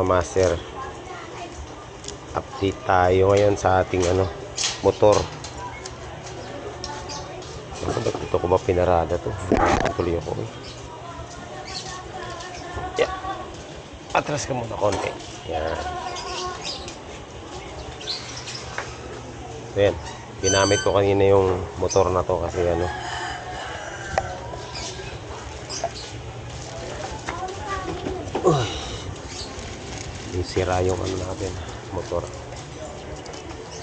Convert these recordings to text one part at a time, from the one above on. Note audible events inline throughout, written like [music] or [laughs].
mga master. Update tayo ngayon sa ating ano motor. Ano ba ko ba pinarada to? Tuloy ako eh. Yeah. atras ka muna konti. Yan. Yan ginamit ko kanina yung motor na to kasi ano sira yung ano natin, motor.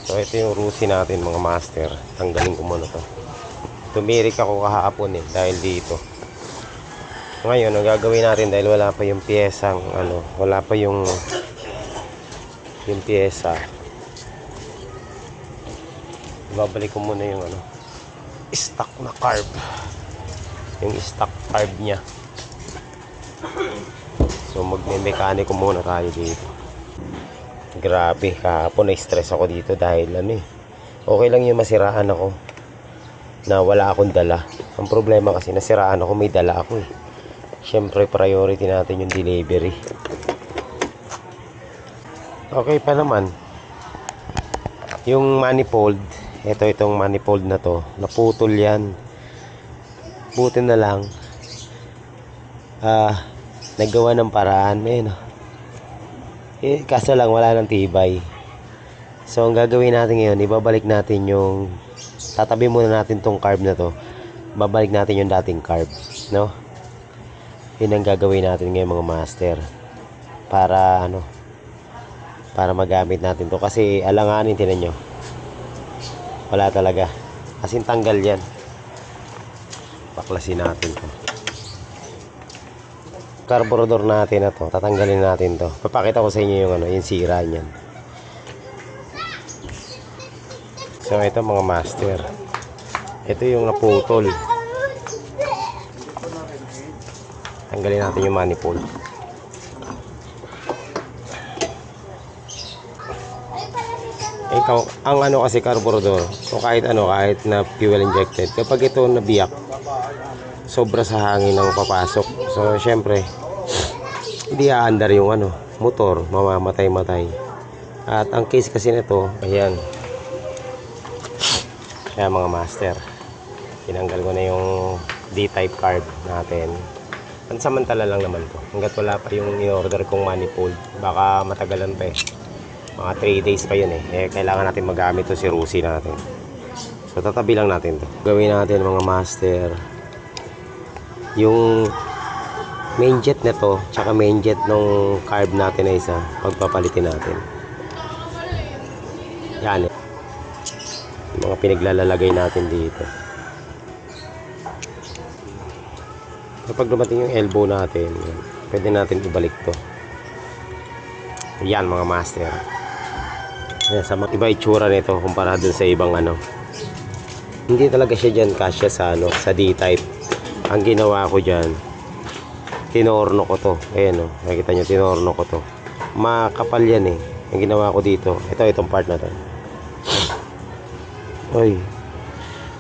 So ito yung rusi natin mga master. Tanggalin ko muna to. Tumirik ako kahapon eh dahil dito. Ngayon, ang gagawin natin dahil wala pa yung piyesang ano, wala pa yung yung piyesa. Babalik ko muna yung ano, stock na carb. Yung stock carb niya. So magme-mekaniko muna tayo dito. Grabe, kahapon na-stress ako dito dahil ano eh. Okay lang yung masiraan ako na wala akong dala. Ang problema kasi nasiraan ako, may dala ako eh. Siyempre priority natin yung delivery. Okay pa naman. Yung manifold, ito itong manifold na to, naputol yan. Buti na lang. Ah, naggawa ng paraan eh no. Eh, kaso lang wala ng tibay. So ang gagawin natin ngayon, ibabalik natin yung tatabi muna natin tong carb na to. Babalik natin yung dating carb, no? Yun ang gagawin natin ngayon mga master. Para ano? Para magamit natin to kasi alanganin tinan nyo. Wala talaga. Kasi tanggal yan. Baklasin natin to carburetor natin na to, tatanggalin natin to. Papakita ko sa inyo yung ano, yung sira niyan. So ito mga master. Ito yung naputol. Tanggalin natin yung manifold. Ikaw, ang ano kasi carburetor, o kahit ano, kahit na fuel injected, kapag ito nabiyak, sobra sa hangin ang papasok. So, syempre, hindi aandar yung ano, motor, mamamatay-matay. At ang case kasi nito, ayan. Kaya mga master, tinanggal ko na yung D-type carb natin. Pansamantala lang naman to. Hanggat wala pa yung in-order kong manifold, baka matagalan pa eh. Mga 3 days pa yun eh. Eh, kailangan natin magamit to si Rusi natin. So, tatabi lang natin to. Gawin natin mga master, yung main jet na to tsaka main jet nung carb natin na isa pagpapalitin natin. Yan eh. Mga pinaglalalagay natin dito. Kapag dumating yung elbow natin pwede natin ibalik to. Yan mga master. Yan, sa iba itsura nito kumpara dun sa ibang ano. Hindi talaga siya dyan kasya sa ano sa D-type ang ginawa ko dyan tinorno ko to. Ayan o nakikita nyo tinorno ko to. Makapal yan eh. Ang ginawa ko dito ito itong part na to. Oy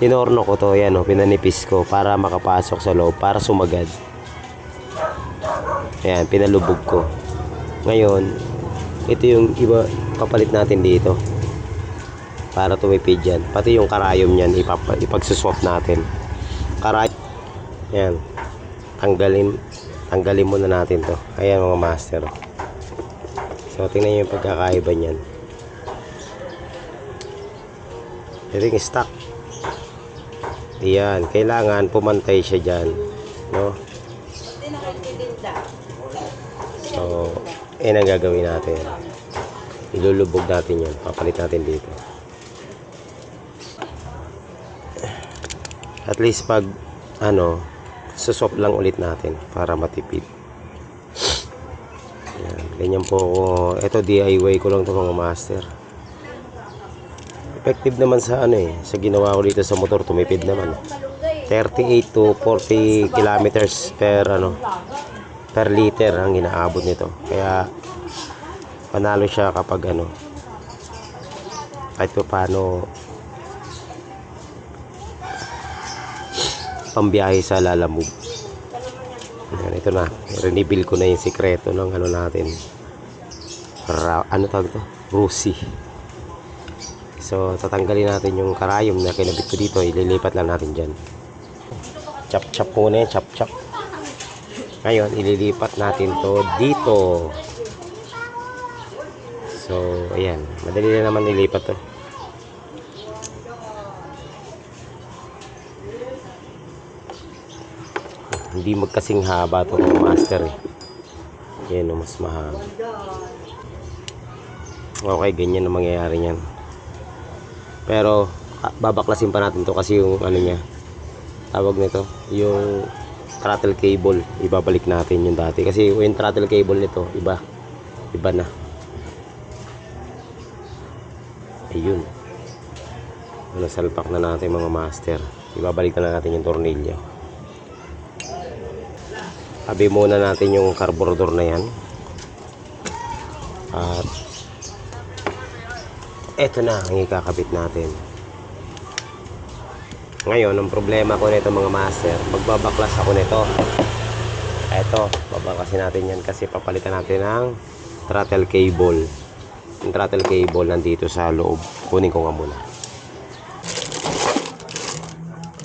tinorno ko to. Ayan o pinanipis ko para makapasok sa loob para sumagad. Ayan pinalubog ko. Ngayon ito yung iba papalit natin dito. Para tumipid yan. Pati yung karayom yan ipap ipagsuswap natin yan. Tanggalin tanggalin muna natin to. Ayan mga master. So tingnan nyo yung pagkakaiba ito yung stock yan kailangan pumantay siya dyan no? So yan ang gagawin natin. Ilulubog natin yan. Papalit natin dito. At least pag ano suswap lang ulit natin para matipid. Yan, ganyan po ako. Ito DIY ko lang to mga master. Effective naman sa ano eh sa ginawa ko dito sa motor tumipid naman. 38 to 40 kilometers per ano per liter ang inaabot nito. Kaya panalo siya kapag ano kahit pa paano pambiyahe sa lalamove Ayan, ito na reveal ko na yung sikreto ng ano natin ra, ano tawag to? Rusi. So, tatanggalin natin yung karayom na kinabit ko dito. Ililipat lang natin dyan. Chop-chop muna yan. Chop-chop. Ngayon, ililipat natin to dito. So, ayan. Madali na naman ilipat to. Hindi magkasing haba to ng master eh. Yan mas mahaba. Okay, ganyan ang mangyayari niyan. Pero, ah, babaklasin pa natin to kasi yung ano niya, tawag nito, yung throttle cable, ibabalik natin yung dati. Kasi yung throttle cable nito, iba. Iba na. Ayun. Nasalpak na natin mga master. Ibabalik na natin yung tornilyo. Tabi muna natin yung carburetor na yan. At eto na ang ikakabit natin. Ngayon, ang problema ko nito mga master, magbabaklas ako nito. Eto, babaklasin natin yan kasi papalitan natin ng throttle cable. Yung throttle cable nandito sa loob. Kunin ko nga muna.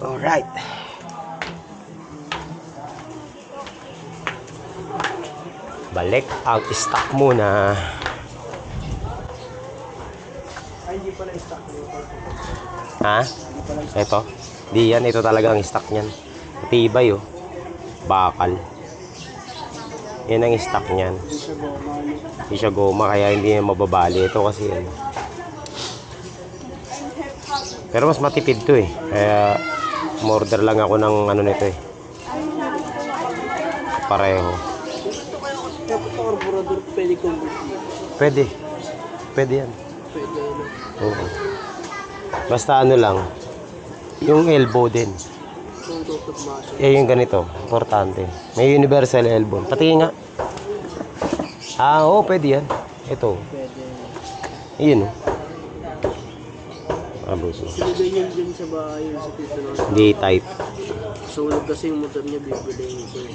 Alright. Balik ang stock muna. Ay, hindi pala stock Ha? Ito. Di yan. Ito talaga ang stock niyan. Tibay oh. Bakal. Yan ang stock niyan. Hindi siya goma. Kaya hindi niya mababali. Ito kasi ano. Pero mas matipid to eh. Kaya umorder lang ako ng ano nito eh. Pareho. Pwede. Pwede. Yan. Pwede ano. Oo. Basta ano lang. Yung elbow din. Eh, yung ganito. Importante. May universal elbow. Patingin nga. Ah, oo, pwede yan. Ito. Iyon, oh. Abos. Sinigay niya dyan sa bahay yung sa tito ng D-type. Sunog kasi yung motor niya bibili eh.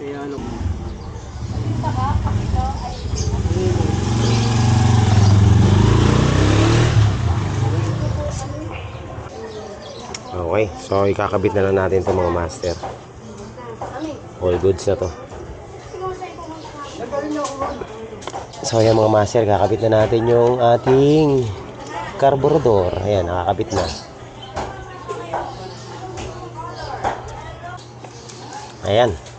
Kaya ano. Okay. So, ikakabit na lang natin to mga master. All goods na to. So, ayan mga master, kakabit na natin yung ating carburetor. Ayan, nakakabit na. Ayan.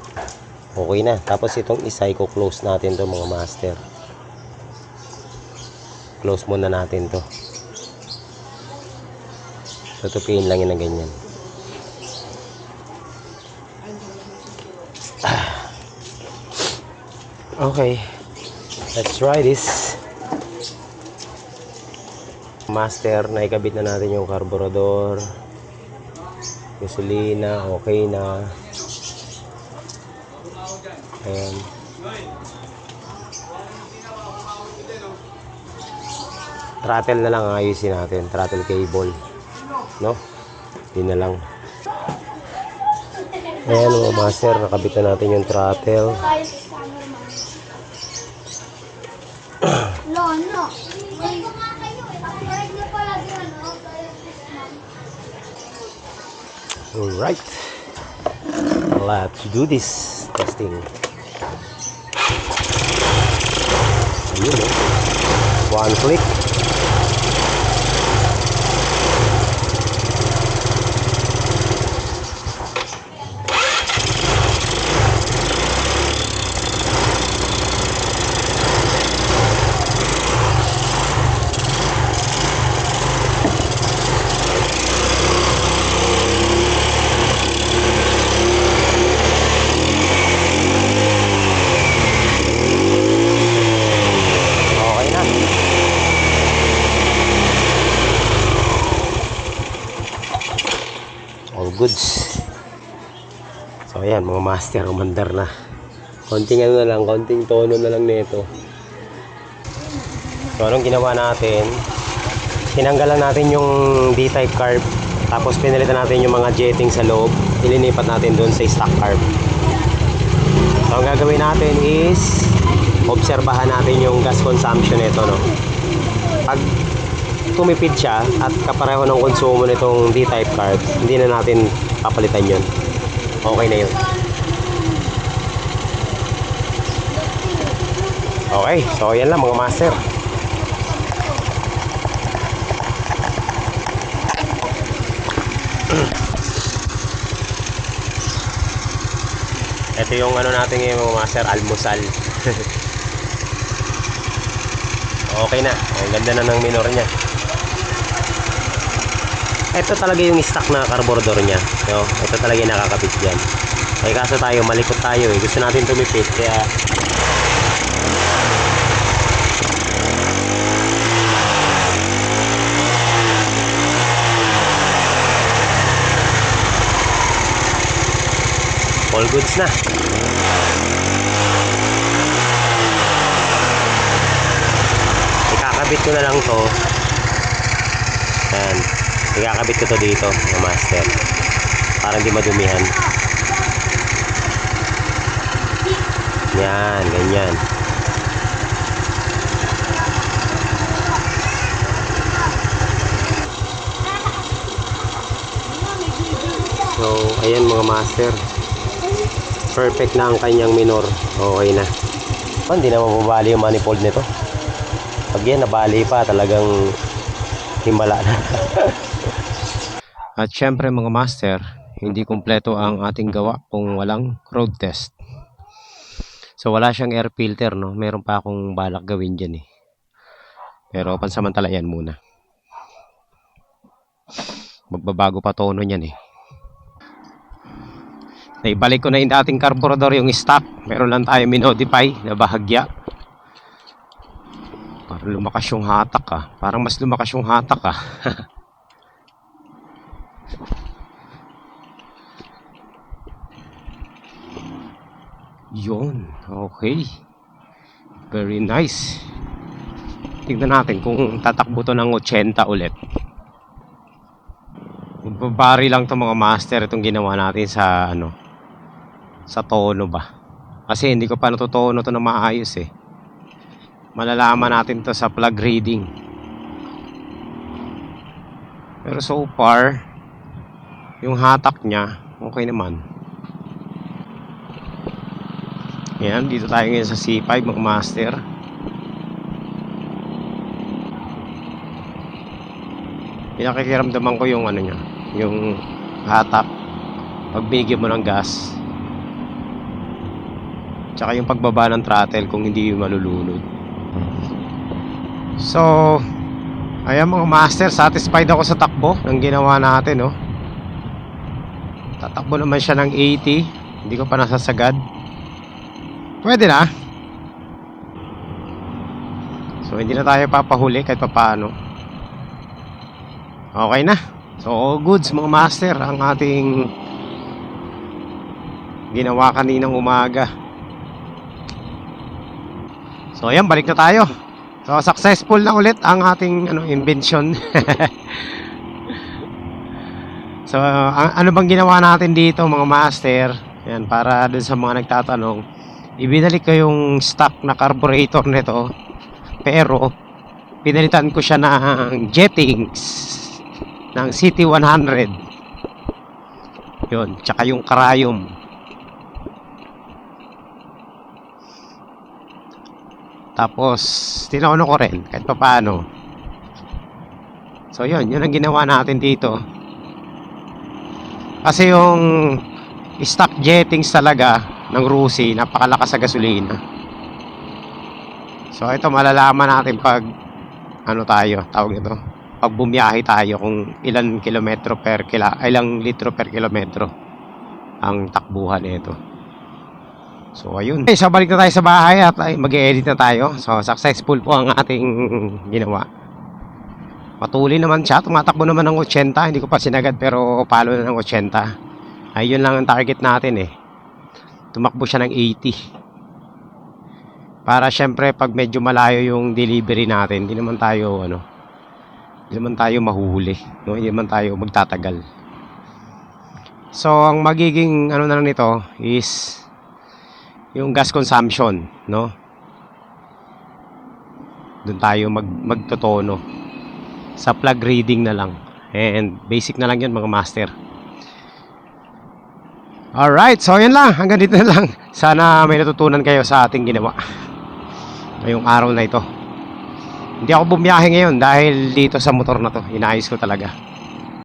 Okay na. Tapos itong isa, i-close natin to mga master. Close muna natin to. Tutupiin lang yun ng ganyan. Okay. Let's try this. Master, naikabit na natin yung carburetor. Gasolina, okay na. Ayan. Throttle na lang ang ayusin natin. Throttle cable. No? Yun na lang. Ayan mga master, nakabit na natin yung throttle. Lono. Alright. Let's do this testing. One click. Goods. So ayan mga master, umandar na. Konting ano na lang, konting tono na lang nito. So anong ginawa natin? Tinanggalan natin yung D-type carb. Tapos pinalitan natin yung mga jetting sa loob. Ilinipat natin doon sa stock carb. So ang gagawin natin is obserbahan natin yung gas consumption nito, no? Pag tumipid siya at kapareho ng konsumo nitong D-type carb, hindi na natin papalitan yun. Okay na yun. Okay, so yan lang mga master. Ito yung ano natin ngayon mga master, almusal. [laughs] okay na, ang ganda na ng minor niya. Ito talaga yung stock na carburetor niya. So, ito talaga yung nakakabit dyan. Eh kaso tayo, malikot tayo eh. Gusto natin tumipid, kaya all goods na. Ikakabit ko na lang to. Ayan. Ikakabit ko to dito, mga master. Para hindi madumihan. Yan, ganyan. So, ayan mga master perfect na ang kanyang minor. Okay na. Oh, hindi na mababali yung manifold nito. Pag yan nabali pa, talagang himala na. [laughs] At syempre mga master, hindi kumpleto ang ating gawa kung walang road test. So wala siyang air filter, no? Meron pa akong balak gawin dyan eh. Pero pansamantala yan muna. Magbabago pa tono niyan eh. Naibalik ko na yung dating carburetor yung stock. Meron lang tayo minodify na bahagya. Para lumakas yung hatak ah. Parang mas lumakas yung hatak ah. [laughs] Yun. Okay. Very nice. Tingnan natin kung tatakbo to ng 80 ulit. Magbabari lang to mga master itong ginawa natin sa ano sa tono ba kasi hindi ko pa natutono to na maayos eh malalaman natin to sa plug reading pero so far yung hatak niya okay naman. Yan dito tayo ngayon sa C5 mga pinakikiramdaman ko yung ano niya yung hatak. Pag binigyan mo ng gas. Tsaka yung pagbaba ng throttle kung hindi malulunod. So ayan mga master satisfied ako sa takbo ng ginawa natin no tatakbo naman siya ng 80 hindi ko pa nasasagad. Pwede na. So hindi na tayo papahuli kahit papaano. Okay na. So goods mga master ang ating ginawa kaninang umaga. So ayan, balik na tayo. So successful na ulit ang ating ano invention. [laughs] so ano bang ginawa natin dito mga master? Yan para dun sa mga nagtatanong, ibinalik ko yung stock na carburetor nito. Pero pinalitan ko siya ng jettings ng CT100. Yun, tsaka yung karayom. Tapos, tinauno ko rin kahit pa paano. So, yun. Yun ang ginawa natin dito. Kasi yung stock jettings talaga ng Rusi, napakalakas sa gasolina. So, ito malalaman natin pag ano tayo, tawag ito. Pag bumiyahe tayo kung ilan kilometro per kila, ilang litro per kilometro ang takbuhan nito. So ayun. Okay, so balik na tayo sa bahay at mag-edit na tayo. So successful po ang ating ginawa. Patuloy naman siya. Tumatakbo naman ng 80. Hindi ko pa sinagad pero palo na ng 80. Ayun lang ang target natin eh. Tumakbo siya ng 80. Para syempre pag medyo malayo yung delivery natin, hindi naman tayo ano, hindi naman tayo mahuhuli, no? Hindi naman tayo magtatagal. So ang magiging ano na lang nito is yung gas consumption, no? Doon tayo mag magtotono. Sa plug reading na lang. And basic na lang yun mga master. Alright, so yan lang. Hanggang dito na lang. Sana may natutunan kayo sa ating ginawa. Ngayong araw na ito. Hindi ako bumiyahe ngayon dahil dito sa motor na to. Inayos ko talaga.